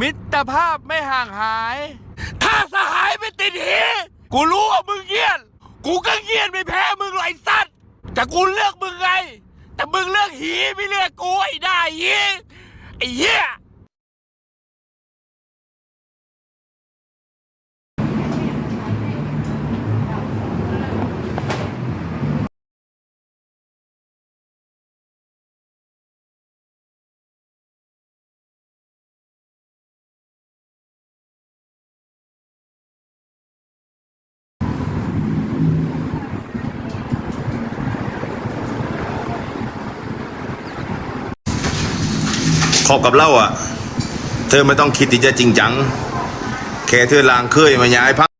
มิตรภาพไม่ห่างหาย ถ้าสหายไม่ติดหีกูรู้ว่ามึงเงียน กูก็เงียนไม่แพ้มึงหรอกไอ้สัตว์ แต่กูเลือกมึงไง แต่มึงเลือกหีไม่เลือกกูไอ้ได้หีไอ้เหี้ย คบกับเล่าอะ เธอไม่ต้องคิดที่จะจริงจัง แค่เธอลางเคยมาย้ายพัก